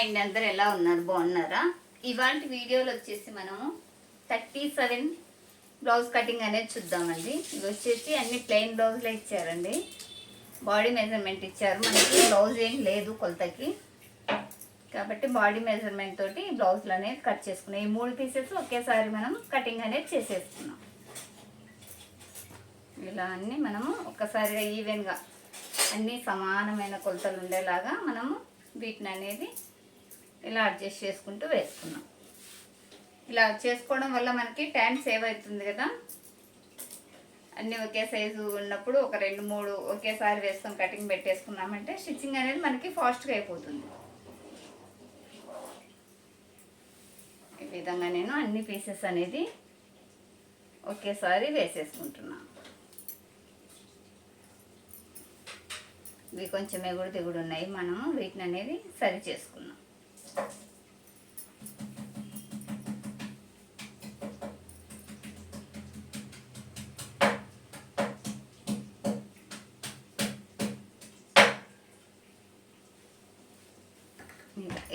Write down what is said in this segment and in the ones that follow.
Hi అండి అందరు ఎలా ఉన్నారు? బాగున్నారా? ఇవాళ వీడియోలో వచ్చేసి మనము థర్టీ సెవెన్ బ్లౌజ్ కటింగ్ అనేది చూద్దామండి. ఇవి వచ్చేసి అన్ని ప్లెయిన్ బ్లౌజ్లే ఇచ్చారండి. బాడీ మెజర్మెంట్ ఇచ్చారు. మనకి బ్లౌజ్ ఏం లేదు కొలతకి. కాబట్టి బాడీ మెజర్మెంట్ తోటి బ్లౌజ్లు అనేది కట్ చేసుకున్నాం. ఈ మూడు పీసెస్ ఒకేసారి మనం కటింగ్ అనేది చేసేసుకున్నాం ఇలా అన్ని మనము ఒక్కసారిగా ఈవెన్గా అన్ని సమానమైన కొలతలు ఉండేలాగా మనము వీటిని అనేది ఇలా అడ్జస్ట్ చేసుకుంటూ వేసుకున్నాం. ఇలా చేసుకోవడం వల్ల మనకి టైం సేవ్ అవుతుంది కదా? అన్నీ ఒకే సైజు ఉన్నప్పుడు ఒక రెండు మూడు ఒకేసారి వేసుకొని కటింగ్ పెట్టేసుకున్నామంటే స్టిచ్చింగ్ అనేది మనకి ఫాస్ట్గా అయిపోతుంది. ఈ విధంగా నేను అన్ని పీసెస్ అనేది ఒకేసారి వేసేసుకుంటున్నాను ఇవి కొంచెం ఎగుడు దిగుడు ఉన్నాయి మనం వీటిని అనేది సరి చేసుకున్నాం.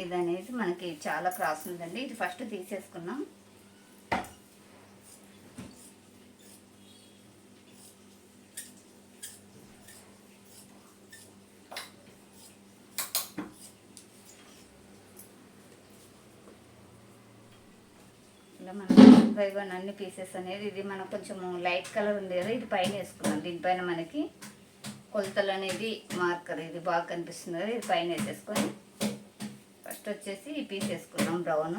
ఇది అనేది మనకి చాలా క్రాస్ ఉందండి ఇది ఫస్ట్ తీసేసుకున్నాం ఇలా మనం బై వన్ అన్ని పీసెస్ అనేది ఇది మనకు కొంచెం లైట్ కలర్ ఉంది కదా ఇది పైన వేసుకున్నాం దీనిపైన మనకి కొలతలు అనేది మార్కర్ ఇది బాగా కనిపిస్తుంది కదా ఇది పైన వేసేసుకొని ఫస్ట్ వచ్చేసి ఈ పీస్ వేసుకున్నాం బ్రౌన్.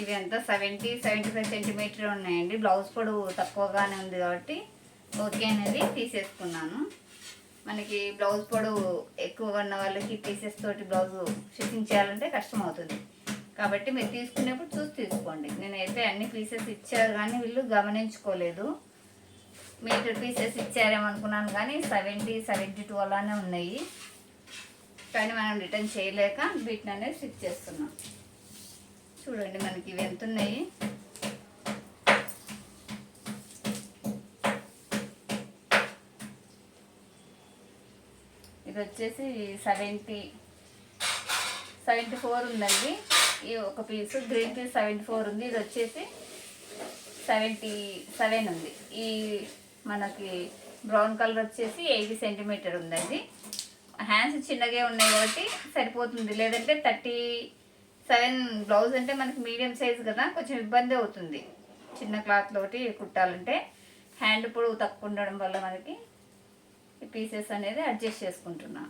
ఇవి ఎంత? సెవెంటీ సెవెంటీ ఫైవ్ సెంటీమీటర్ ఉన్నాయండి. బ్లౌజ్ పొడవు తక్కువగానే ఉంది కాబట్టి ఓకే అనేది తీసేసుకున్నాను. మనకి బ్లౌజ్ పొడవు ఎక్కువగా ఉన్న వాళ్ళకి పీసెస్ తోటి బ్లౌజ్ స్టిచ్చింగ్ చేయాలంటే కష్టం అవుతుంది. కాబట్టి మీరు తీసుకునేప్పుడు చూసి తీసుకోండి. నేనైతే అన్ని పీసెస్ ఇచ్చారు కానీ వీళ్ళు గమనించుకోలేదు. మీటర్ పీసెస్ ఇచ్చారేమనుకున్నాను కానీ సెవెంటీ సెవెంటీ టూ అలానే ఉన్నాయి. కానీ మనం రిటర్న్ చేయలేక వీటిని అనేది స్టిచ్ చేస్తున్నాం. చూడండి మనకి ఇవి ఎంత ఉన్నాయి. ఇది వచ్చేసి సెవెంటీ సెవెంటీ ఫోర్ ఉందండి. ఈ ఒక piece green piece seventy four ఉంది. ఇది వచ్చేసి సెవెంటీ సెవెన్ ఉంది. ఈ మనకి బ్రౌన్ కలర్ వచ్చేసి ఎయిటీ సెంటీమీటర్ ఉందండి. హ్యాండ్స్ చిన్నగా ఉన్నాయి కాబట్టి సరిపోతుంది. లేదంటే థర్టీ సెవెన్ బ్లౌజ్ అంటే మనకి మీడియం సైజ్ కదా కొంచెం ఇబ్బంది అవుతుంది. చిన్న క్లాత్ ఒకటి కుట్టాలంటే హ్యాండ్ పొడవు తక్కువ ఉండడం వల్ల మనకి ఈ పీసెస్ అనేది అడ్జస్ట్ చేసుకుంటున్నాం.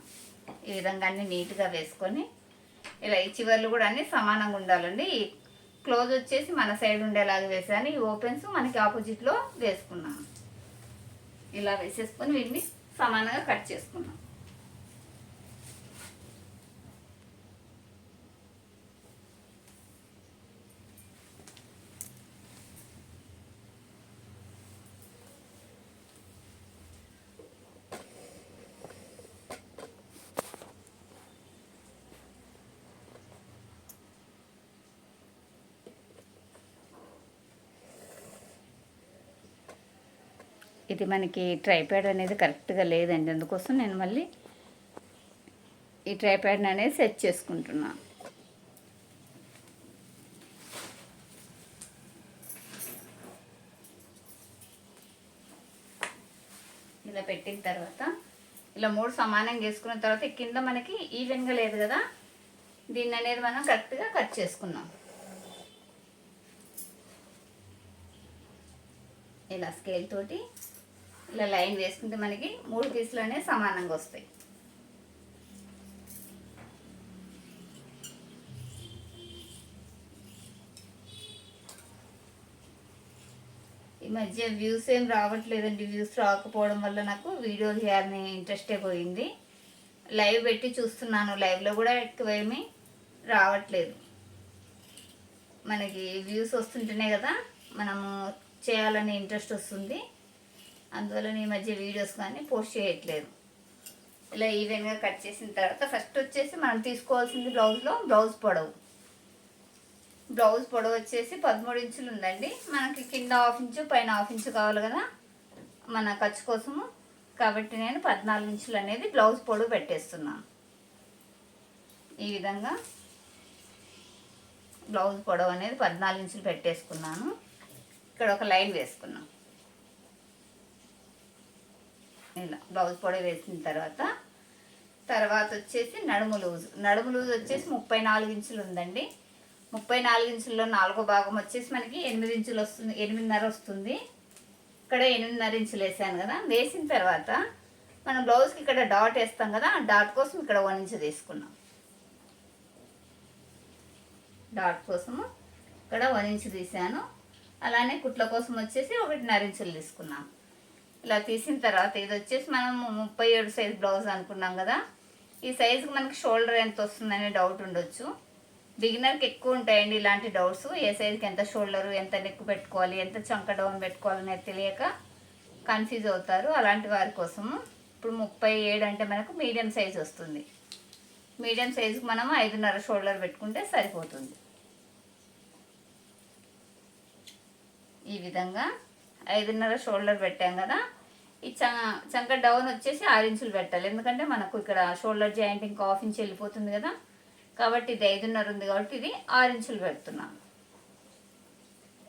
ఈ విధంగా అన్ని నీట్గా వేసుకొని ఇలా ఈ చివర్లు కూడా అన్ని సమానంగా ఉండాలండి. ఈ క్లోజ్ వచ్చేసి మన సైడ్ ఉండేలాగా వేసాను ఈ ఓపెన్స్ మనకి ఆపోజిట్లో వేసుకున్నాను. ఇలా వేసేసుకొని వీటిని సమానంగా కట్ చేసుకున్నాం ఇది మనకి ట్రైప్యాడ్ అనేది కరెక్ట్గా లేదండి. అందుకోసం నేను మళ్ళీ ఈ ట్రైప్యాడ్ని అనేది సెట్ చేసుకుంటున్నాను ఇలా పెట్టిన తర్వాత ఇలా మూడు సమానంగా వేసుకున్న తర్వాత కింద మనకి ఈవెన్గా లేదు కదా? దీన్ని అనేది మనం కరెక్ట్గా కట్ చేసుకున్నాం. ఇలా స్కేల్ తోటి ఇలా లైన్ వేసుకుంటే మనకి మూడు పీసులు అనేవి సమానంగా వస్తాయి. ఈ మధ్య వ్యూస్ ఏం రావట్లేదండి. వ్యూస్ రాకపోవడం వల్ల నాకు వీడియో చేయాలని ఇంట్రెస్టే పోయింది. లైవ్ పెట్టి చూస్తున్నాను. లైవ్లో కూడా ఎక్కువేమీ రావట్లేదు. మనకి వ్యూస్ వస్తుంటేనే కదా మనము చేయాలనే ఇంట్రెస్ట్ వస్తుంది. అందువల్ల ఈ మధ్య వీడియోస్ కానీ పోస్ట్ చేయట్లేదు. ఇలా ఈవెన్గా కట్ చేసిన తర్వాత ఫస్ట్ వచ్చేసి మనం తీసుకోవాల్సింది బ్లౌజ్లో బ్లౌజ్ పొడవు. బ్లౌజ్ పొడవు వచ్చేసి పదమూడు ఇంచులు ఉందండి. మనకి కింద హాఫ్ ఇంచు పైన హాఫ్ ఇంచు కావాలి కదా మన ఖర్చు కోసము. కాబట్టి నేను పద్నాలుగు ఇంచులు అనేది బ్లౌజ్ పొడవు పెట్టేస్తున్నాను. ఈ విధంగా బ్లౌజ్ పొడవు అనేది పద్నాలుగు ఇంచులు పెట్టేసుకున్నాను. ఇక్కడ ఒక లైన్ వేసుకున్నాం. ఇలా బ్లౌజ్ పొడవు వేసిన తర్వాత తర్వాత వచ్చేసి నడుము లూజ్. నడుము లూజ్ వచ్చేసి ముప్పై నాలుగు ఇంచులు ఉందండి. ముప్పై నాలుగు ఇంచుల్లో నాలుగో భాగం వచ్చేసి మనకి ఎనిమిది ఇంచులు వస్తుంది ఎనిమిదిన్నర వస్తుంది. ఇక్కడ ఎనిమిదిన్నర ఇంచులు వేసాను కదా. వేసిన తర్వాత మనం బ్లౌజ్కి ఇక్కడ డాట్ వేస్తాం కదా ఆ డాట్ కోసం ఇక్కడ వన్ ఇంచు తీసుకున్నాం. డాట్ కోసము ఇక్కడ వన్ ఇంచు తీసాను. అలానే కుట్ల కోసం వచ్చేసి ఒకటిన్నర ఇంచులు తీసుకున్నాను ఇలా తీసిన తర్వాత ఇది వచ్చేసి మనం ముప్పై ఏడు సైజ్ బ్లౌజ్ అనుకున్నాం కదా. ఈ సైజుకి మనకి షోల్డర్ ఎంత వస్తుందనే డౌట్ ఉండొచ్చు. బిగినర్కి ఎక్కువ ఉంటాయండి ఇలాంటి డౌట్స్ ఏ సైజుకి ఎంత షోల్డరు ఎంత నెక్ పెట్టుకోవాలి ఎంత చంక డౌన్ పెట్టుకోవాలనేది తెలియక కన్ఫ్యూజ్ అవుతారు. అలాంటి వారి కోసము ఇప్పుడు ముప్పై ఏడు అంటే మనకు మీడియం సైజ్ వస్తుంది. మీడియం సైజుకి మనం ఐదున్నర షోల్డర్ పెట్టుకుంటే సరిపోతుంది. ఈ విధంగా ఐదున్నర షోల్డర్ పెట్టాం కదా. ఈ చ చంక డౌన్ వచ్చేసి ఆరు ఇంచులు పెట్టాలి. ఎందుకంటే మనకు ఇక్కడ షోల్డర్ జాయింట్ ఇంకా హాఫ్ ఇంచ్ వెళ్ళిపోతుంది కదా. కాబట్టి ఇది ఐదున్నర ఉంది కాబట్టి ఇది ఆరు ఇంచులు పెడుతున్నాను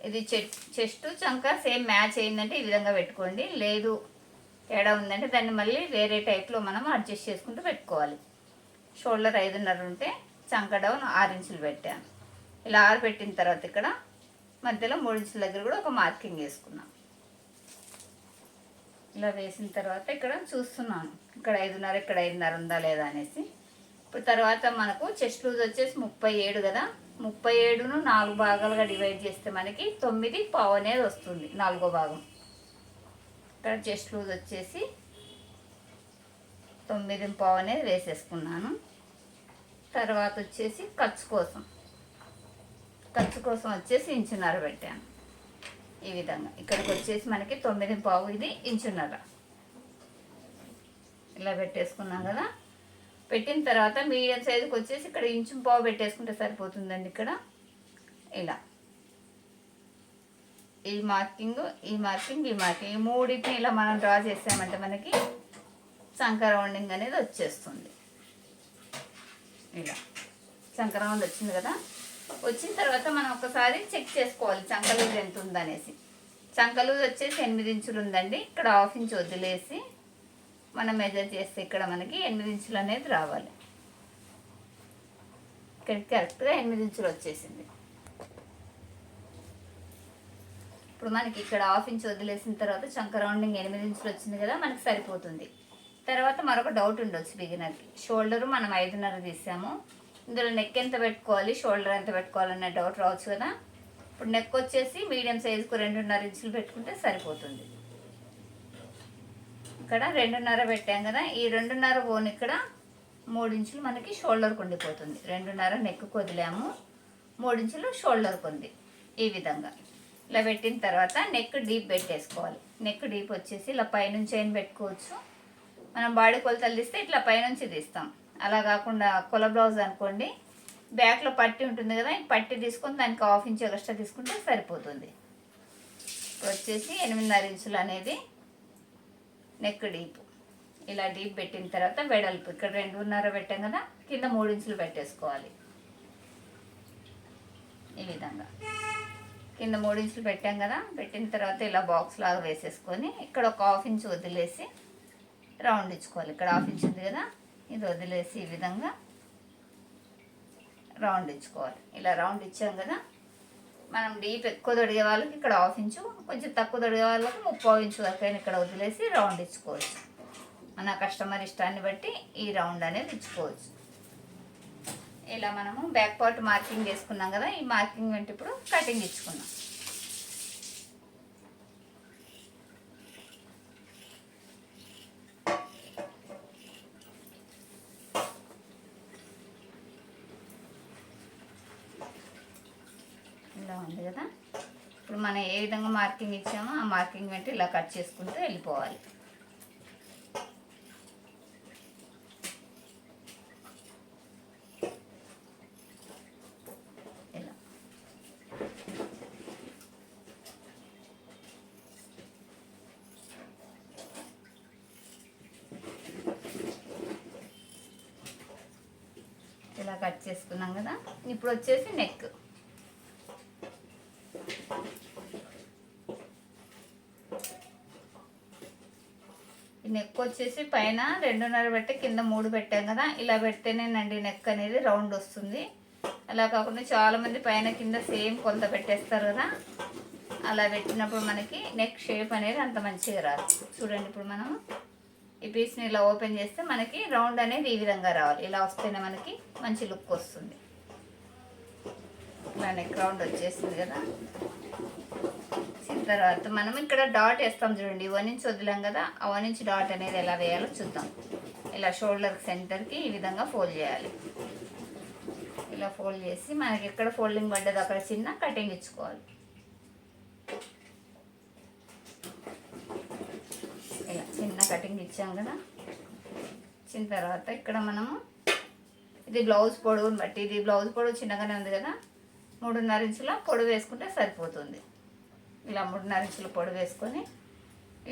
ఇది చెట్ చెస్ట్ చంక సేమ్ మ్యాచ్ అయిందంటే ఈ విధంగా పెట్టుకోండి. లేదు తేడా ఉందంటే దాన్ని మళ్ళీ వేరే టైప్లో మనం అడ్జస్ట్ చేసుకుంటూ పెట్టుకోవాలి. షోల్డర్ ఐదున్నర ఉంటే చంక డౌన్ ఆరు ఇంచులు పెట్టాను. ఇలా ఆరు పెట్టిన తర్వాత ఇక్కడ మధ్యలో మూడు ఇంచుల దగ్గర కూడా ఒక మార్కింగ్ వేసుకున్నాం. ఇలా వేసిన తర్వాత ఇక్కడ చూస్తున్నాను. ఇక్కడ ఐదున్నర ఇక్కడ ఐదున్నర ఉందా లేదా అనేసి. ఇప్పుడు తర్వాత మనకు చెస్ట్ లూజ్ వచ్చేసి ముప్పై ఏడు కదా. ముప్పై ఏడును నాలుగు భాగాలుగా డివైడ్ చేస్తే మనకి తొమ్మిది పావు అనేది వస్తుంది నాలుగో భాగం. ఇక్కడ చెస్ట్ లూజ్ వచ్చేసి తొమ్మిది పావు అనేది వేసేసుకున్నాను. తర్వాత వచ్చేసి ఖర్చు కోసం. ఖర్చు కోసం వచ్చేసి ఇంచున్నర పెట్టాను. ఈ విధంగా. ఇక్కడికి వచ్చేసి మనకి తొమ్మిది పావు ఇది ఇంచున్నర. ఇలా పెట్టేసుకున్నాం కదా. పెట్టిన తర్వాత మీడియం సైజుకి వచ్చేసి ఇక్కడ ఇంచు పావు పెట్టేసుకుంటే సరిపోతుందండి ఇక్కడ. ఇలా. ఈ మార్కింగ్ ఈ మార్కింగ్ ఈ మార్కింగ్. ఈ మూడింటిని ఇలా మనం డ్రా చేసామంటే మనకి సంక రౌండింగ్ అనేది వచ్చేస్తుంది. ఇలా. చంక రౌండ్ వచ్చింది కదా. వచ్చిన తర్వాత మనం ఒకసారి చెక్ చేసుకోవాలి చంకలూజ్ ఎంత ఉందనేసి. చంకలూజ్ వచ్చేసి ఎనిమిది ఇంచులు ఉందండి. ఇక్కడ హాఫ్ ఇంచ్ వదిలేసి మనం మెజర్ చేస్తే ఇక్కడ మనకి ఎనిమిది ఇంచులు అనేది రావాలి. ఇక్కడికి కరెక్ట్గా ఎనిమిది ఇంచులు వచ్చేసింది. ఇప్పుడు మనకి ఇక్కడ హాఫ్ ఇంచ్ వదిలేసిన తర్వాత చంక రౌండింగ్ ఎనిమిది ఇంచులు వచ్చింది కదా మనకి సరిపోతుంది. తర్వాత మరొక డౌట్ ఉండొచ్చు బిగినర్కి షోల్డరు మనం ఐదున్నర తీసాము. ఇందులో నెక్ ఎంత పెట్టుకోవాలి షోల్డర్ ఎంత పెట్టుకోవాలనే డౌట్ రావచ్చు కదా. ఇప్పుడు నెక్ వచ్చేసి మీడియం సైజుకు రెండున్నర ఇంచులు పెట్టుకుంటే సరిపోతుంది. ఇక్కడ రెండున్నర పెట్టాం కదా ఈ రెండున్నర బోన్ ఇక్కడ మూడు ఇంచులు మనకి షోల్డర్కి ఉండిపోతుంది. రెండున్నర నెక్ వదిలాము మూడు ఇంచులు షోల్డర్కి ఉంది ఈ విధంగా. ఇలా పెట్టిన తర్వాత నెక్ డీప్ పెట్టేసుకోవాలి. నెక్ డీప్ వచ్చేసి ఇలా పైనుంచి అయిన పెట్టుకోవచ్చు? మనం బాడీ కొలతలు తీస్తే ఇట్లా పైనుంచి తీస్తాం. అలా కాకుండా కొల బ్లౌజ్ అనుకోండి బ్యాక్లో పట్టి ఉంటుంది కదా ఈ పట్టి తీసుకొని దానికి హాఫ్ ఇంచ్ ఎక్స్ట్రా తీసుకుంటే సరిపోతుంది. ఇప్పుడు వచ్చేసి ఎనిమిదిన్నర ఇంచులు అనేది నెక్ డీప్ ఇలా డీప్ పెట్టిన తర్వాత వెడల్పు ఇక్కడ రెండున్నర పెట్టాం కదా కింద మూడు ఇంచులు పెట్టేసుకోవాలి. ఈ విధంగా. కింద మూడు ఇంచులు పెట్టాం కదా పెట్టిన తర్వాత ఇలా బాక్స్ లాగా వేసేసుకొని ఇక్కడ ఒక హాఫ్ ఇంచ్ వదిలేసి రౌండ్ ఇచ్చుకోవాలి. ఇక్కడ హాఫ్ ఇంచ్ ఉంది కదా ఇది వదిలేసి ఈ విధంగా రౌండ్ ఇచ్చుకోవాలి. ఇలా రౌండ్ ఇచ్చాం కదా మనం డీప్ ఎక్కువ తొడిగే వాళ్ళకి ఇక్కడ హాఫ్ ఇంచు కొంచెం తక్కువ తొడిగే వాళ్ళకి ముప్పై ఇంచు వరకు అయినా ఇక్కడ వదిలేసి రౌండ్ ఇచ్చుకోవచ్చు. మన కస్టమర్ ఇష్టాన్ని బట్టి ఈ రౌండ్ అనేది ఇచ్చుకోవచ్చు. ఇలా మనము బ్యాక్ పార్ట్ మార్కింగ్ చేసుకున్నాం కదా ఈ మార్కింగ్ వెంట ఇప్పుడు కటింగ్ ఇచ్చుకున్నాం. విధంగా మార్కింగ్ ఇచ్చామో ఆ మార్కింగ్ వెంట ఇలా కట్ చేసుకుంటూ వెళ్ళిపోవాలి. ఇలా. కట్ చేసుకున్నాం కదా. ఇప్పుడు వచ్చేసి నెక్. నెక్ వచ్చేసి పైన రెండున్నర పెట్టి కింద మూడు పెట్టాం కదా ఇలా పెడితేనేనండి నెక్ అనేది రౌండ్ వస్తుంది. అలా కాకుండా చాలామంది పైన కింద సేమ్ కొంత పెట్టేస్తారు కదా అలా పెట్టినప్పుడు మనకి నెక్ షేప్ అనేది అంత మంచిగా రాదు. చూడండి ఇప్పుడు మనం ఈ పీస్ని ఇలా ఓపెన్ చేస్తే మనకి రౌండ్ అనేది ఈ విధంగా రావాలి. ఇలా వస్తేనే మనకి మంచి లుక్ వస్తుంది. ఇలా నెక్ రౌండ్ వచ్చేసింది కదా. తర్వాత మనం ఇక్కడ డాట్ వేస్తాం చూడండి. వన్ ఇంచ్ వదిలాం కదా ఆ వన్ ఇంచ్ డాట్ అనేది ఎలా వేయాలో చూద్దాం. ఇలా షోల్డర్ సెంటర్కి ఈ విధంగా ఫోల్డ్ చేయాలి. ఇలా ఫోల్డ్ చేసి మనకి ఎక్కడ ఫోల్డింగ్ పడ్డది అక్కడ చిన్న కటింగ్ ఇచ్చుకోవాలి. ఇలా చిన్న కటింగ్ ఇచ్చాం కదా. ఇచ్చిన తర్వాత ఇక్కడ మనము ఇది బ్లౌజ్ పొడవుని బట్టి ఇది బ్లౌజ్ పొడవు చిన్నగానే ఉంది కదా. మూడున్నర ఇంచుల పొడవు వేసుకుంటే సరిపోతుంది. ఇలా మూడున్నర ఇంచులు పొడి వేసుకొని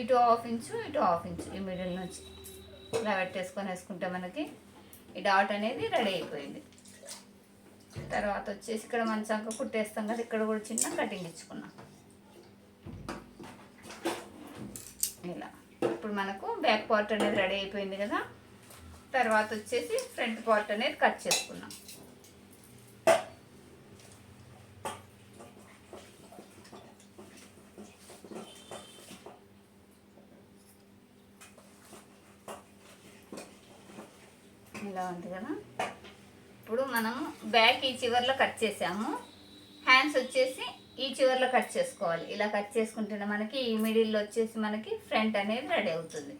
ఇటు హాఫ్ ఇంచు ఇటు హాఫ్ ఇంచు ఈ మిడిల్ నుంచి. ఇలా పెట్టేసుకొని వేసుకుంటే మనకి ఈ డాట్ అనేది రెడీ అయిపోయింది. తర్వాత వచ్చేసి ఇక్కడ మన కుట్టేస్తాం కదా ఇక్కడ కూడా చిన్న కటింగ్ ఇచ్చుకున్నాం. ఇలా. ఇప్పుడు మనకు బ్యాక్ పార్ట్ అనేది రెడీ అయిపోయింది కదా. తర్వాత వచ్చేసి ఫ్రంట్ పార్ట్ అనేది కట్ చేసుకున్నాం. ఇలా ఉంది కదా. ఇప్పుడు మనము బ్యాక్ ఈ చివర్లో కట్ చేసాము. హ్యాండ్స్ వచ్చేసి ఈ చివర్లో కట్ చేసుకోవాలి. ఇలా కట్ చేసుకుంటేనే మనకి ఈ మిడిల్లో వచ్చేసి మనకి ఫ్రంట్ అనేది రెడీ అవుతుంది.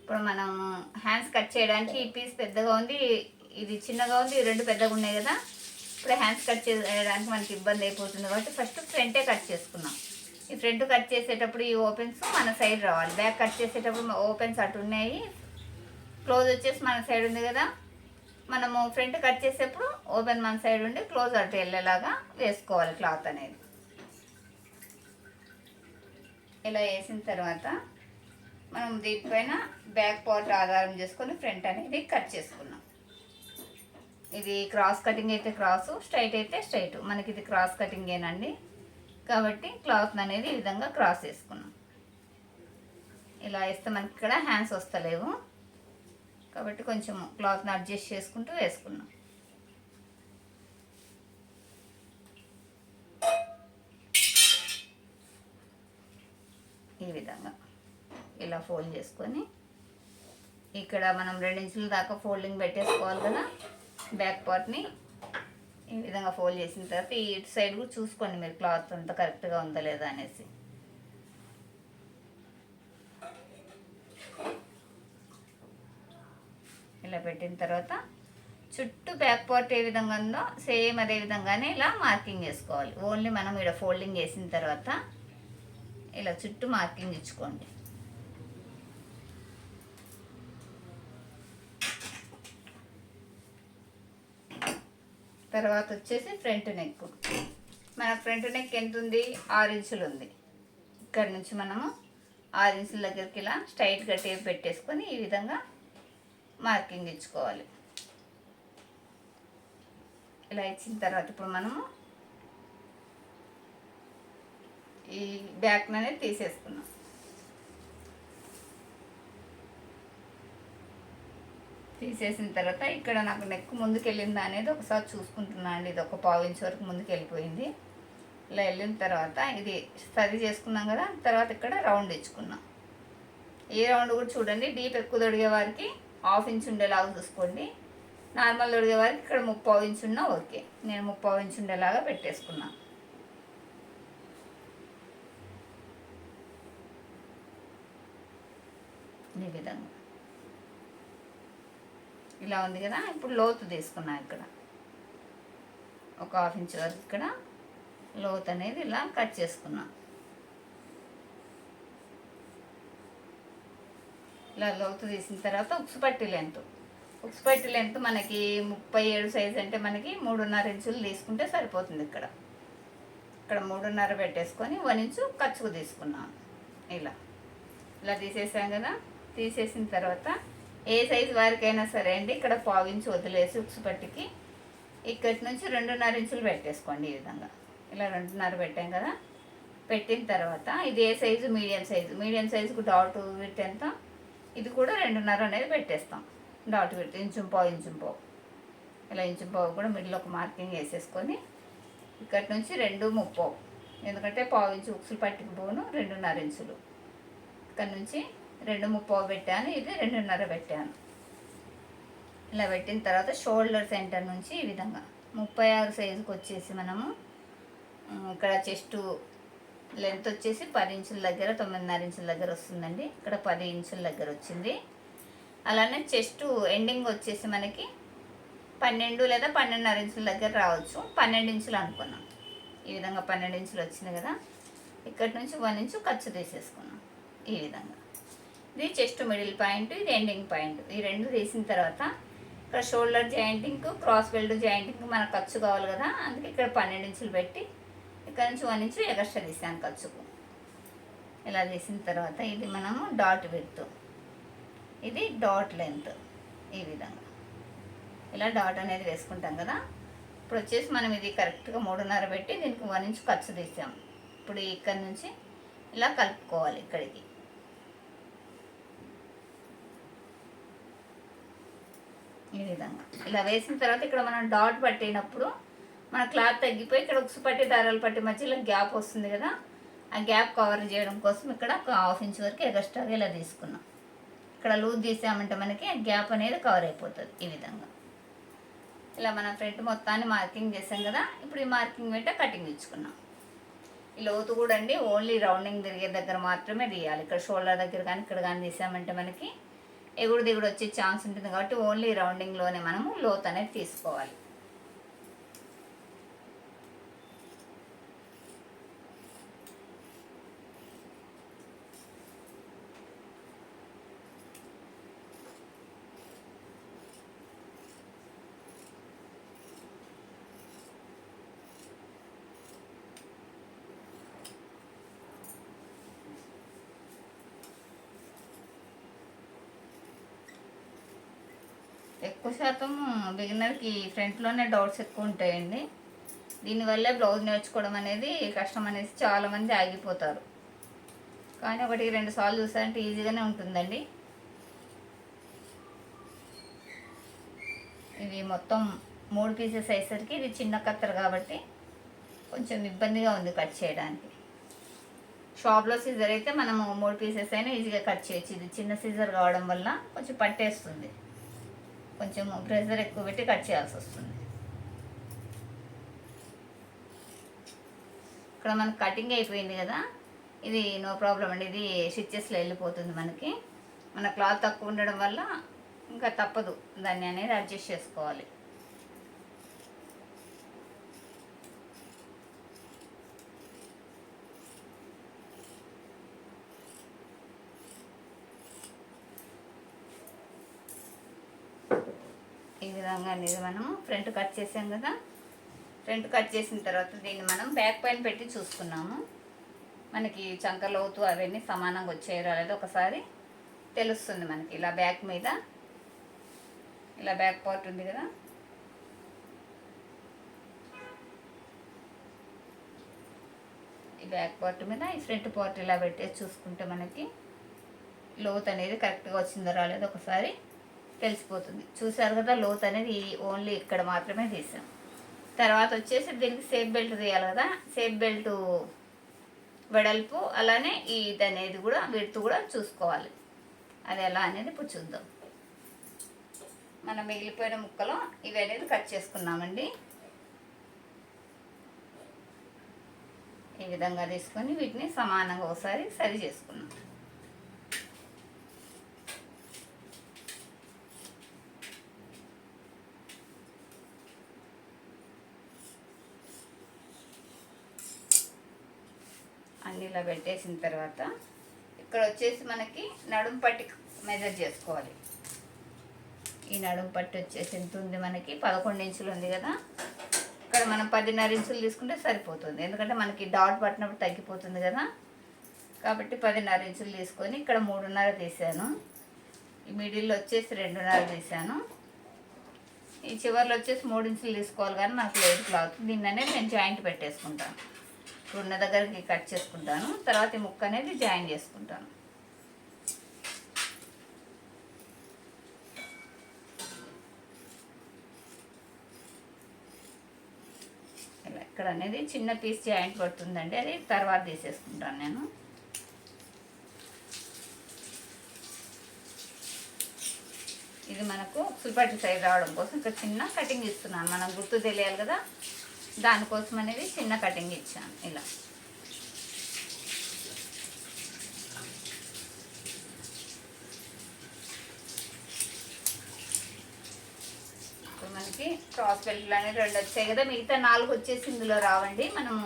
ఇప్పుడు మనం హ్యాండ్స్ కట్ చేయడానికి ఈ పీస్ పెద్దగా ఉంది. ఇది చిన్నగా ఉంది. రెండు పెద్దగా ఉన్నాయి కదా. ఇప్పుడు హ్యాండ్స్ కట్ చేయడానికి మనకి ఇబ్బంది అయిపోతుంది కాబట్టి ఫస్ట్ ఫ్రంటే కట్ చేసుకున్నాం ఈ ఫ్రంట్ కట్ చేసేటప్పుడు ఈ ఓపెన్స్ మన సైడ్ రావాలి. బ్యాక్ కట్ చేసేటప్పుడు ఓపెన్స్ అటు ఉన్నాయి. క్లోజ్ వచ్చేసి మన సైడ్ ఉంది కదా. మనము ఫ్రంట్ కట్ చేసేప్పుడు ఓపెన్ మన సైడ్ ఉండి క్లోజ్ అటు వెళ్ళేలాగా వేసుకోవాలి క్లాత్ అనేది. ఇలా వేసిన తర్వాత మనం దీనిపైన బ్యాక్ పార్ట్ ఆధారం చేసుకొని ఫ్రంట్ అనేది కట్ చేసుకున్నాం. ఇది క్రాస్ కటింగ్ అయితే క్రాసు స్ట్రైట్ అయితే స్ట్రైట్. మనకి ఇది క్రాస్ కటింగేనండి. కాబట్టి క్లాత్ అనేది ఈ విధంగా క్రాస్ వేసుకున్నాం ఇలా వేస్తే మనకి ఇక్కడ హ్యాండ్స్ వస్తలేవు. కాబట్టి కొంచెం క్లాత్ని అడ్జస్ట్ చేసుకుంటూ వేసుకున్నాం. ఈ విధంగా ఇలా ఫోల్డ్ చేసుకొని ఇక్కడ మనం రెండించుల దాకా ఫోల్డింగ్ పెట్టేసుకోవాలి కదా బ్యాక్ పార్ట్ని. ఈ విధంగా ఫోల్డ్ చేసిన తర్వాత ఈ ఇటు సైడ్ కూడా చూసుకోండి మీరు క్లాత్ అంతా కరెక్ట్గా ఉందా లేదా అనేసి. ఇలా పెట్టిన తర్వాత చుట్టూ బ్యాక్ పార్ట్ ఏ విధంగా ఉందో సేమ్ అదే విధంగానే ఇలా మార్కింగ్ చేసుకోవాలి. ఓన్లీ మనం ఇక్కడ ఫోల్డింగ్ చేసిన తర్వాత ఇలా చుట్టూ మార్కింగ్ ఇచ్చుకోండి. తర్వాత వచ్చేసి ఫ్రంట్ నెక్. మన ఫ్రంట్ నెక్ ఎంత ఉంది ఆరు ఇంచులు ఉంది. ఇక్కడ నుంచి మనము ఆరు ఇంచుల దగ్గరికి ఇలా స్ట్రైట్గా టేప్ పెట్టేసుకొని ఈ విధంగా మార్కింగ్ ఇచ్చుకోవాలి. ఇలా ఇచ్చిన తర్వాత ఇప్పుడు మనము ఈ బ్యాక్ అనేది తీసేసుకున్నాం తీసేసిన తర్వాత ఇక్కడ నాకు నెక్ ముందుకు వెళ్ళిందా అనేది ఒకసారి చూసుకుంటున్నాను అండి. ఇది ఒక పావు ఇంచ్ వరకు ముందుకు వెళ్ళిపోయింది ఇలా వెళ్ళిన తర్వాత ఇది సరి చేసుకున్నాం కదా తర్వాత ఇక్కడ రౌండ్ ఇచ్చుకున్నాం. ఏ రౌండ్ కూడా చూడండి డీప్ ఎక్కువ దొడిగే వారికి హాఫ్ ఇంచ్ ఉండేలాగా చూసుకోండి. నార్మల్ దొడిగే వారికి ఇక్కడ ముప్పావు ఇంచ్ ఉన్నా ఓకే. నేను ముప్పావు ఇంచ్ ఉండేలాగా పెట్టేసుకున్నా. ఈ విధంగా. ఇలా ఉంది కదా ఇప్పుడు లోతు తీసుకున్నా ఇక్కడ. ఒక హాఫ్ ఇంచ్ వరకు ఇక్కడ లోతు అనేది ఇలా కట్ చేసుకున్నా. ఇలా లోతు తీసిన తర్వాత ఉక్సు పట్టి లెంత్. ఉక్సు పట్టి లెంత్ మనకి ముప్పై ఏడు సైజ్ అంటే మనకి మూడున్నర ఇంచులు తీసుకుంటే సరిపోతుంది ఇక్కడ. ఇక్కడ మూడున్నర పెట్టేసుకొని వన్ ఇంచు ఖర్చుకు తీసుకున్నాను. ఇలా. ఇలా తీసేసాం కదా తీసేసిన తర్వాత ఏ సైజు వారికైనా సరే అండి ఇక్కడ పావించి వదిలేసి ఉక్స్ పట్టికి ఇక్కడి నుంచి రెండున్నర ఇంచులు పెట్టేసుకోండి ఈ విధంగా. ఇలా రెండున్నర పెట్టాం కదా. పెట్టిన తర్వాత ఇది ఏ సైజు? Medium size. మీడియం సైజుకు డాట్ విట్ ఎంత? ఇది కూడా రెండున్నర అనేది పెట్టేస్తాం. డాట్ విట్ ఇంచు పావు ఇంచుం పావు. ఇలా ఇంచు కూడా మిడిల్ ఒక మార్కింగ్ వేసేసుకొని ఇక్కడి నుంచి రెండు ముప్పో ఎందుకంటే పావు ఇంచు ఉక్సులు పట్టుకుపోను రెండున్నర ఇంచులు. ఇక్కడ నుంచి రెండు ముప్పావు పెట్టాను ఇది రెండున్నర పెట్టాను. ఇలా పెట్టిన తర్వాత షోల్డర్ సెంటర్ నుంచి ఈ విధంగా ముప్పై ఆరు సైజుకి వచ్చేసి మనము ఇక్కడ చెస్ట్ లెంత్ వచ్చేసి పది ఇంచుల దగ్గర తొమ్మిదిన్నర ఇంచుల దగ్గర వస్తుందండి. ఇక్కడ పది ఇంచుల దగ్గర వచ్చింది. అలానే చెస్ట్ ఎండింగ్ వచ్చేసి మనకి పన్నెండు లేదా పన్నెండున్నర ఇంచుల దగ్గర రావచ్చు. పన్నెండు ఇంచులు అనుకున్నాం. ఈ విధంగా పన్నెండు ఇంచులు వచ్చింది కదా. ఇక్కడి నుంచి వన్ ఇంచు ఖర్చు తీసేసుకున్నాం. ఈ విధంగా. ఇది చెస్ట్ మిడిల్ పాయింట్ ఇది ఎండింగ్ పాయింట్. ఈ రెండు తీసిన తర్వాత ఇక్కడ shoulder jointing cross belt jointing మనకు ఖర్చు కావాలి కదా అందుకే ఇక్కడ పన్నెండు ఇంచులు పెట్టి ఇక్కడ నుంచి వన్ ఇంచు ఎగస్ట్రా తీసాను ఖర్చుకు. ఇలా తీసిన తర్వాత ఇది మనము డాట్ విడ్త్. ఇది డాట్ లెంత్ ఈ విధంగా. ఇలా డాట్ అనేది వేసుకుంటాం కదా ఇప్పుడు వచ్చేసి మనం ఇది కరెక్ట్గా మూడున్నర పెట్టి దీనికి వన్ ఇంచు ఖర్చు తీసాం. ఇప్పుడు ఇక్కడ నుంచి ఇలా కలుపుకోవాలి ఇక్కడికి. ఈ విధంగా. ఇలా వేసిన తర్వాత ఇక్కడ మనం డాట్ పట్టినప్పుడు మన క్లాత్ తగ్గిపోయి ఇక్కడ ఉక్సు పట్టి దారాలు పట్టి మధ్యలో గ్యాప్ వస్తుంది కదా. ఆ గ్యాప్ కవర్ చేయడం కోసం ఇక్కడ ఒక హాఫ్ ఇంచ్ వరకు ఎగస్ట్రాగా ఇలా తీసుకున్నాం. ఇక్కడ లూజ్ తీసామంటే మనకి ఆ గ్యాప్ అనేది కవర్ అయిపోతుంది ఈ విధంగా. ఇలా మనం ఫ్రంట్ మొత్తాన్ని మార్కింగ్ చేసాం కదా. ఇప్పుడు ఈ మార్కింగ్ వెంట కటింగ్ ఇచ్చుకున్నాం. ఈ లోతు కూడా అండి ఓన్లీ రౌండింగ్ తిరిగే దగ్గర మాత్రమే తీయాలి. ఇక్కడ షోల్డర్ దగ్గర కానీ ఇక్కడ కానీ తీసామంటే మనకి ఎగుడు దిగుడు వచ్చే ఛాన్స్ ఉంటుంది కాబట్టి ఓన్లీ రౌండింగ్లోనే మనము లోత్ అనేది తీసుకోవాలి. ఎక్కువ శాతం బిగినర్కి ఫ్రంట్లోనే డౌట్స్ ఎక్కువ ఉంటాయండి. దీనివల్లే బ్లౌజ్ నేర్చుకోవడం అనేది కష్టం అనేది చాలామంది ఆగిపోతారు. కానీ ఒకటి రెండు సార్లు చూసారంటే ఈజీగానే ఉంటుందండి. ఇవి మొత్తం మూడు పీసెస్ అయ్యేసరికి ఇది చిన్న కత్తెర కాబట్టి కొంచెం ఇబ్బందిగా ఉంది కట్ చేయడానికి. షాప్లో సీజర్ అయితే మనము మూడు పీసెస్ అయినా ఈజీగా కట్ చేయొచ్చు. ఇది చిన్న సీజర్ కావడం వల్ల కొంచెం పట్టేస్తుంది. కొంచెం ప్రెషర్ ఎక్కువ పెట్టి కట్ చేయాల్సి వస్తుంది. ఇక్కడ మనకి కటింగ్ అయిపోయింది కదా? ఇది నో ప్రాబ్లం అండి. ఇది స్టిచ్చెస్లో వెళ్ళిపోతుంది మనకి. మన క్లాత్ తక్కువ ఉండడం వల్ల ఇంకా తప్పదు. దాన్ని అనేది అడ్జస్ట్ చేసుకోవాలి ఈ విధంగా అనేది మనము ఫ్రంట్ కట్ చేసాం కదా. ఫ్రంట్ కట్ చేసిన తర్వాత దీన్ని మనం బ్యాక్ పైన పెట్టి చూసుకున్నాము. మనకి చంక లోతు అవన్నీ సమానంగా వచ్చాయో రాలేదు ఒకసారి తెలుస్తుంది మనకి. ఇలా బ్యాక్ మీద ఇలా బ్యాక్ పార్ట్ ఉంది కదా. ఈ బ్యాక్ పార్ట్ మీద ఈ ఫ్రంట్ పార్ట్ ఇలా పెట్టేసి చూసుకుంటే మనకి లోత్ అనేది కరెక్ట్గా వచ్చిందో రాలేదు ఒకసారి తెలిసిపోతుంది. చూసారు కదా లోత్ అనేది ఓన్లీ ఇక్కడ మాత్రమే తీసాం. తర్వాత వచ్చేసి దీనికి సేఫ్ బెల్ట్ తీయాలి కదా. సేఫ్ బెల్ట్ వెడల్పు అలానే ఇది అనేది కూడా విడుతు కూడా చూసుకోవాలి. అది ఎలా అనేది ఇప్పుడు చూద్దాం. మనం మిగిలిపోయిన ముక్కలు ఇవి అనేది కట్ చేసుకున్నామండి. ఈ విధంగా తీసుకొని వీటిని సమానంగా ఒకసారి సరి చేసుకున్నాం ఇలా పెట్టేసిన తర్వాత ఇక్కడ వచ్చేసి మనకి నడుము పట్టి మెజర్ చేసుకోవాలి. ఈ నడుము పట్టి వచ్చేసి ఎంత ఉంది మనకి? పదకొండు ఇంచులు ఉంది కదా? ఇక్కడ మనం పదిన్నర ఇంచులు తీసుకుంటే సరిపోతుంది. ఎందుకంటే మనకి డాట్ పట్టినప్పుడు తగ్గిపోతుంది కదా? కాబట్టి పదిన్నర ఇంచులు తీసుకొని ఇక్కడ మూడున్నర తీసాను. ఈ మిడిల్లో వచ్చేసి రెండున్నర తీసాను. ఈ చివర్లో వచ్చేసి మూడు ఇంచులు తీసుకోవాలి కానీ నాకు లేదు క్లాత్. దీన్ననే నేను జాయింట్ పెట్టేసుకుంటాను. ఉన్న దగ్గరికి కట్ చేసుకుంటాను. తర్వాత ఈ ముక్క అనేది జాయిన్ చేసుకుంటాను. ఇలా ఇక్కడ అనేది చిన్న పీస్ జాయింట్ పడుతుందండి. అది తర్వాత తీసేసుకుంటాను నేను. ఇది మనకు సుల్పట్టి సైజ్ రావడం కోసం ఇక్కడ చిన్న కటింగ్ ఇస్తున్నాను. మనం గుర్తు తెలియాలి కదా? దానికోసం అనేది చిన్న కటింగ్ ఇచ్చాను ఇలా. మనకి క్రాస్ బెల్ట్లు అనేది రెండు వచ్చాయి కదా మిగతా నాలుగు వచ్చేసి ఇందులో రావండి. మనము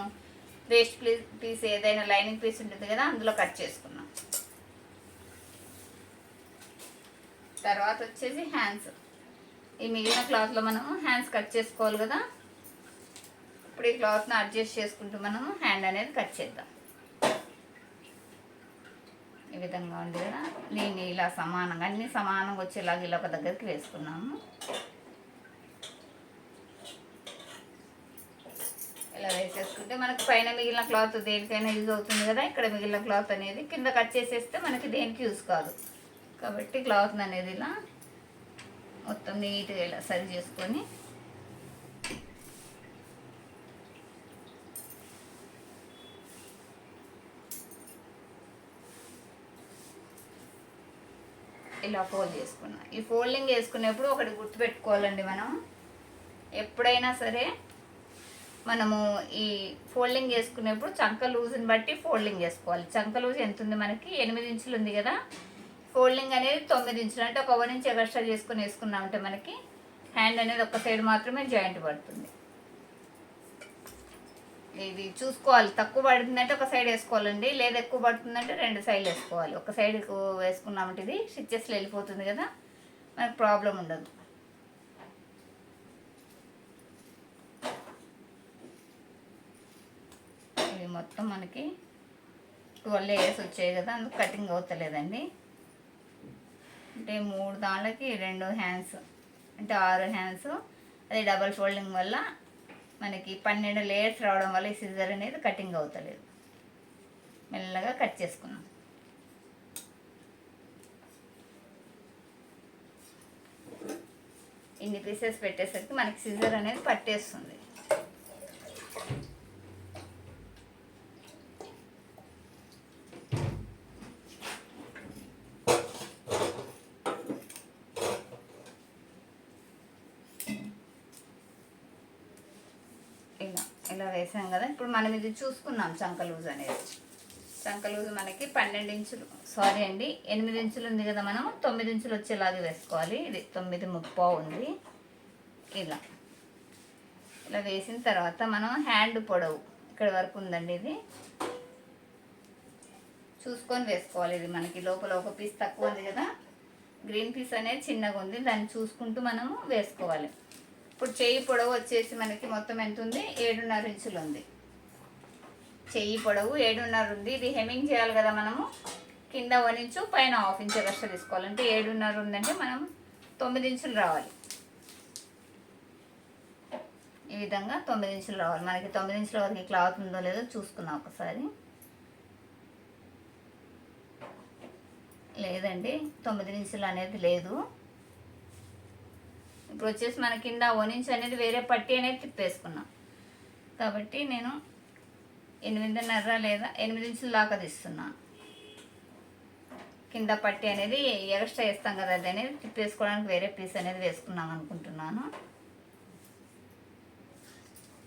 వేస్ట్ పీస్ పీస్ ఏదైనా లైనింగ్ పీస్ ఉంటుంది కదా అందులో కట్ చేసుకున్నాం. తర్వాత వచ్చేసి హ్యాండ్స్. ఈ మిగిలిన క్లాత్లో మనం హ్యాండ్స్ కట్ చేసుకోవాలి కదా. ఇప్పుడు ఈ క్లాత్ని అడ్జస్ట్ చేసుకుంటూ మనము హ్యాండ్ అనేది కట్ చేద్దాం. ఈ విధంగా ఉంది కదా? నేను ఇలా సమానంగా అన్ని సమానంగా వచ్చేలాగా ఇలా ఒక దగ్గరికి వేసుకున్నాము. ఇలా వేసేసుకుంటే మనకి పైన మిగిలిన క్లాత్ దేనికైనా యూజ్ అవుతుంది కదా? ఇక్కడ మిగిలిన క్లాత్ అనేది కింద కట్ చేసేస్తే మనకి దేనికి యూజ్ కాదు. కాబట్టి క్లాత్ అనేది ఇలా మొత్తం నీట్గా ఇలా సరి చేసుకొని ఇలా ఫోల్డ్ చేసుకున్నాం. ఈ ఫోల్డింగ్ వేసుకునేప్పుడు ఒకటి గుర్తుపెట్టుకోవాలండి మనం. ఎప్పుడైనా సరే మనము ఈ ఫోల్డింగ్ చేసుకునేప్పుడు చంక లూజ్ని బట్టి ఫోల్డింగ్ చేసుకోవాలి. చంక లూజ్ ఎంత ఉంది మనకి? ఎనిమిది ఇంచులు ఉంది కదా? ఫోల్డింగ్ అనేది తొమ్మిది ఇంచులు. అంటే ఒక వన్ ఇంచ్ ఎక్స్ట్రా చేసుకుని వేసుకున్నామంటే మనకి హ్యాండ్ అనేది ఒక సైడ్ మాత్రమే జాయింట్ పడుతుంది. ఇది చూసుకోవాలి. తక్కువ పడుతుందంటే ఒక సైడ్ వేసుకోవాలండి. లేదా ఎక్కువ పడుతుందంటే రెండు సైడ్లు వేసుకోవాలి. ఒక సైడ్ వేసుకున్నామంటే ఇది స్టిచ్చెస్లో వెళ్ళిపోతుంది కదా మనకు ప్రాబ్లం ఉండదు. ఇవి మొత్తం మనకి ట్వెల్వ్ లేయర్స్ వచ్చాయి కదా అందుకు కటింగ్ అవుతలేదండి. అంటే మూడు దాంట్లకి రెండు హ్యాండ్స్ అంటే ఆరు హ్యాండ్స్ అది డబల్ ఫోల్డింగ్ వల్ల మనకి పన్నెండు లేయర్స్ రావడం వల్ల ఈ సిజర్ అనేది కటింగ్ అవుతలేదు. మెల్లగా కట్ చేసుకున్నాం ఇన్ని పీసెస్ పెట్టేసరికి మనకి సిజర్ అనేది పట్టేస్తుంది ఇలా ఇలా వేసాం కదా ఇప్పుడు మనం ఇది చూసుకున్నాం చంక లూజ్ అనేది. చంక లూజ్ మనకి పన్నెండు ఇంచులు. సారీ అండి ఎనిమిది ఇంచులు ఉంది కదా మనం తొమ్మిది ఇంచులు వచ్చేలాగా వేసుకోవాలి. ఇది తొమ్మిది ముప్పో ఉంది. ఇలా. ఇలా వేసిన తర్వాత మనం హ్యాండ్ పొడవు ఇక్కడ వరకు ఉందండి ఇది. చూసుకొని వేసుకోవాలి ఇది మనకి. లోపల ఒక పీస్ తక్కువ ఉంది కదా. గ్రీన్ పీస్ అనేది చిన్నగా ఉంది. దాన్ని చూసుకుంటూ మనము వేసుకోవాలి. ఇప్పుడు చెయ్యి పొడవు వచ్చేసి మనకి మొత్తం ఎంత ఉంది ఏడున్నర ఇంచులు ఉంది చెయ్యి పొడవు ఏడున్నర ఉంది. ఇది హెమింగ్ చేయాలి కదా మనము. కింద వన్ ఇంచు పైన హాఫ్ ఇంచు ఎక్స్ట్రా తీసుకోవాలంటే ఏడున్నర ఉందంటే మనం తొమ్మిది ఇంచులు రావాలి. ఈ విధంగా తొమ్మిది ఇంచులు రావాలి. మనకి తొమ్మిది ఇంచుల వరకు క్లాత్ ఉందో లేదో చూసుకున్నాం ఒకసారి. లేదండి తొమ్మిది ఇంచులు అనేది లేదు. ఇప్పుడు వచ్చేసి మన కింద వన్ ఇంచ్ అనేది వేరే పట్టి అనేది తిప్పేసుకున్నాం. కాబట్టి నేను ఎనిమిదిన్నర లేదా ఎనిమిది ఇంచుల దాకా తీస్తున్నాను కింద పట్టి అనేది ఎక్స్ట్రా వేస్తాం కదా అది అనేది తిప్పేసుకోవడానికి వేరే పీస్ అనేది వేసుకున్నాం అనుకుంటున్నాను.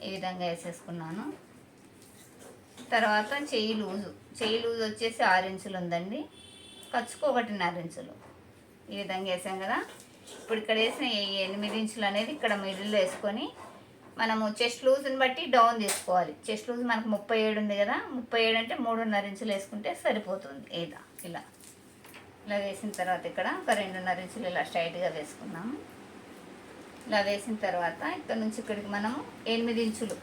ఈ విధంగా వేసేసుకున్నాను. తర్వాత చెయ్యి లూజు చెయ్యి లూజు వచ్చేసి ఆరు ఇంచులు ఉందండి. ఖర్చుకు ఒకటిన్నర ఇంచులు. ఈ విధంగా వేసాం కదా. ఇప్పుడు ఇక్కడ వేసిన ఎనిమిది ఇంచులు అనేది ఇక్కడ మిడిల్లో వేసుకొని మనము చెస్ట్ లూజ్ని బట్టి డౌన్ తీసుకోవాలి. చెస్ట్ లూజ్ మనకు ముప్పై ఏడు ఉంది కదా ముప్పై ఏడు అంటే మూడున్నర ఇంచులు వేసుకుంటే సరిపోతుంది. ఏదా ఇలా. ఇలా వేసిన తర్వాత ఇక్కడ ఒక రెండున్నర ఇంచులు ఇలా స్ట్రైట్గా వేసుకున్నాము ఇలా వేసిన తర్వాత ఇక్కడ నుంచి ఇక్కడికి మనము ఎనిమిది ఇంచులు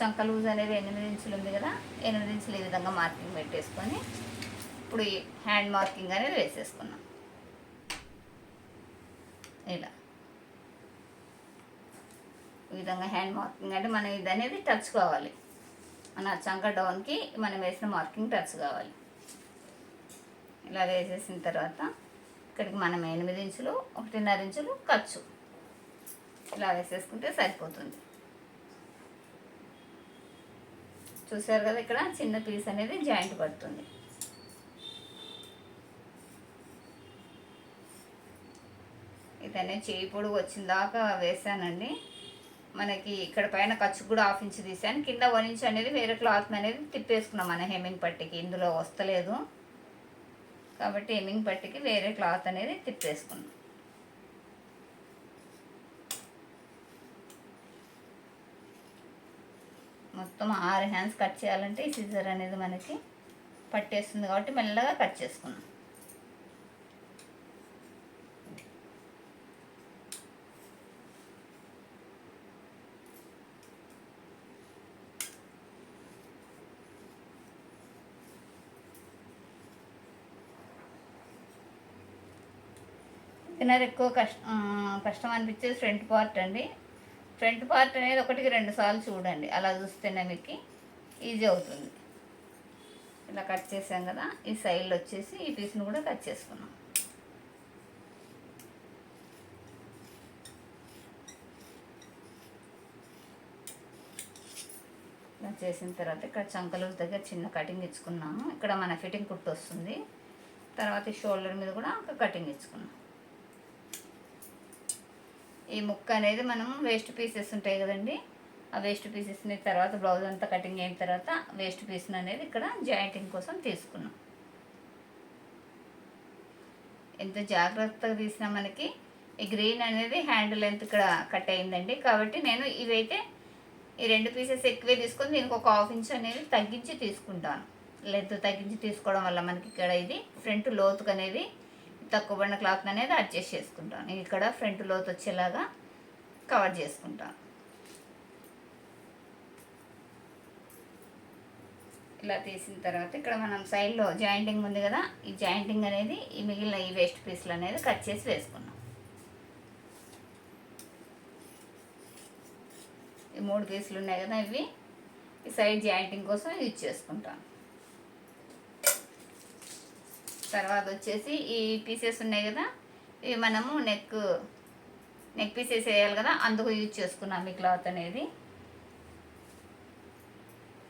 చంక లూజ్ అనేది ఎనిమిది ఇంచులు ఉంది కదా ఎనిమిది ఇంచులు ఈ విధంగా మార్కింగ్ పెట్టేసుకొని ఇప్పుడు ఈ హ్యాండ్ మార్కింగ్ అనేది వేసేసుకున్నాం. ఇలా ఈ విధంగా హ్యాండ్ మార్కింగ్ అంటే మనం ఇది అనేది టచ్ కావాలి. మన చంక డౌన్కి మనం వేసిన మార్కింగ్ టచ్ కావాలి. ఇలా వేసేసిన తర్వాత ఇక్కడికి మనం ఎనిమిది ఇంచులు ఒకటిన్నర ఇంచులు ఖర్చు. ఇలా వేసేసుకుంటే సరిపోతుంది. చూసారు కదా ఇక్కడ చిన్న పీస్ అనేది జాయింట్ పడుతుంది. ఇదనే చేయి పొడుగు వచ్చిన దాకా వేసానండి మనకి ఇక్కడ పైన ఖర్చు కూడా ఆఫ్ ఇంచ్ తీసాను కింద వన్ ఇంచ్ అనేది వేరే క్లాత్ అనేది తిప్పేసుకున్నాం మన హెమ్మింగ్ పట్టికి. ఇందులో వస్తలేదు. కాబట్టి హెమ్మింగ్ పట్టికి వేరే క్లాత్ అనేది తిప్పేసుకున్నాం. మొత్తం ఆరు హ్యాండ్స్ కట్ చేయాలంటే ఈ సిజర్ అనేది మనకి పట్టేస్తుంది కాబట్టి మెల్లగా కట్ చేసుకున్నాం. తినది ఎక్కువ కష్టం కష్టం అనిపించేది ఫ్రంట్ పార్ట్ అండి. ఫ్రంట్ పార్ట్ అనేది ఒకటికి రెండు సార్లు చూడండి అలా చూస్తేనే మీకు ఈజీ అవుతుంది. ఇలా కట్ చేసాం కదా ఈ సైడ్లో వచ్చేసి ఈ పీస్ని కూడా కట్ చేసుకున్నాం. ఇలా చేసిన తర్వాత ఇక్కడ చంకలు దగ్గర చిన్న కటింగ్ ఇచ్చుకున్నాము. ఇక్కడ మన ఫిట్టింగ్ కుట్టు వస్తుంది. తర్వాత ఈ షోల్డర్ మీద కూడా ఒక కటింగ్ ఇచ్చుకున్నాం. ఈ ముక్క అనేది మనం వేస్ట్ పీసెస్ ఉంటాయి కదండి. ఆ వేస్ట్ పీసెస్ని తర్వాత బ్లౌజ్ అంతా కటింగ్ అయిన తర్వాత వేస్ట్ పీస్ని అనేది ఇక్కడ జాయింటింగ్ కోసం తీసుకున్నాం. ఎంత జాగ్రత్తగా తీసినా మనకి ఈ గ్రీన్ అనేది హ్యాండ్ లెంత్ ఇక్కడ కట్ అయిందండి. కాబట్టి నేను ఇవైతే ఈ రెండు పీసెస్ ఎక్కువే తీసుకొని దీనికి ఒక హాఫ్ ఇంచ్ అనేది తగ్గించి తీసుకుంటాను. లెంత్ తగ్గించి తీసుకోవడం వల్ల మనకి ఇక్కడ ఇది ఫ్రంట్ లోతుకు అనేది తక్కువ పడిన క్లాత్ అనేది అడ్జస్ట్ చేసుకుంటాను ఇక్కడ ఫ్రంట్ లోతు వచ్చేలాగా కవర్ చేసుకుంటాను. ఇలా తీసిన తర్వాత ఇక్కడ మనం సైడ్లో జాయింటింగ్ ఉంది కదా ఈ జాయింటింగ్ అనేది ఈ మిగిలిన ఈ వేస్ట్ పీస్లు అనేది కట్ చేసి వేసుకున్నాం. ఈ మూడు పీసులు ఉన్నాయి కదా ఇవి ఈ సైడ్ జాయింటింగ్ కోసం యూజ్ చేసుకుంటాను. తర్వాత వచ్చేసి ఈ పీసెస్ ఉన్నాయి కదా ఇవి మనము నెక్ నెక్ పీసెస్ వేయాలి కదా అందుకు యూజ్ చేసుకున్నాం ఈ క్లాత్ అనేది.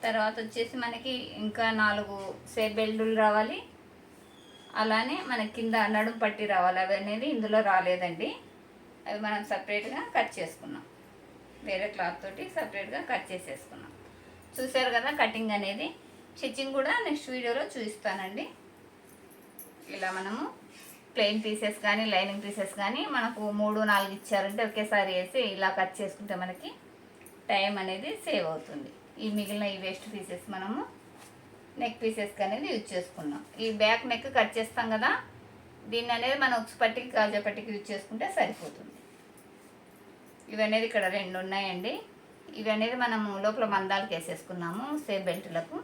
తర్వాత వచ్చేసి మనకి ఇంకా నాలుగు సేఫ్ బెల్టులు రావాలి. అలానే మన కింద నడుం పట్టి రావాలి అవి అనేది ఇందులో రాలేదండి. అవి మనం సపరేట్గా కట్ చేసుకున్నాం. వేరే క్లాత్ తోటి సపరేట్గా కట్ చేసేసుకున్నాం. చూసారు కదా కటింగ్ అనేది? స్టిచ్చింగ్ కూడా నెక్స్ట్ వీడియోలో చూపిస్తానండి. ఇలా మనము ప్లెయిన్ పీసెస్ కానీ లైనింగ్ పీసెస్ కానీ మనకు మూడు నాలుగు ఇచ్చారంటే ఒకేసారి వేసి ఇలా కట్ చేసుకుంటే మనకి టైం అనేది సేవ్ అవుతుంది. ఈ మిగిలిన ఈ వేస్ట్ పీసెస్ మనము నెక్ పీసెస్కి అనేది యూజ్ చేసుకున్నాం. ఈ బ్యాక్ నెక్ కట్ చేస్తాం కదా దీన్ని అనేది మనం ఉక్స్ పట్టికి కాజా పట్టికి యూజ్ చేసుకుంటే సరిపోతుంది. ఇవి అనేది ఇక్కడ రెండు ఉన్నాయండి. ఇవి అనేది మనము లోపల మందాలకు వేసేసుకున్నాము సేఫ్ బెల్ట్లకు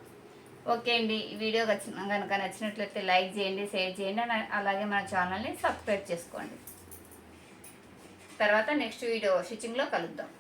ఓకే అండి. ఈ వీడియో వచ్చిన కనుక నచ్చినట్లయితే లైక్ చేయండి షేర్ చేయండి అలాగే మన ఛానల్ని సబ్స్క్రైబ్ చేసుకోండి. తర్వాత నెక్స్ట్ వీడియో స్టిచ్చింగ్లో కలుద్దాం.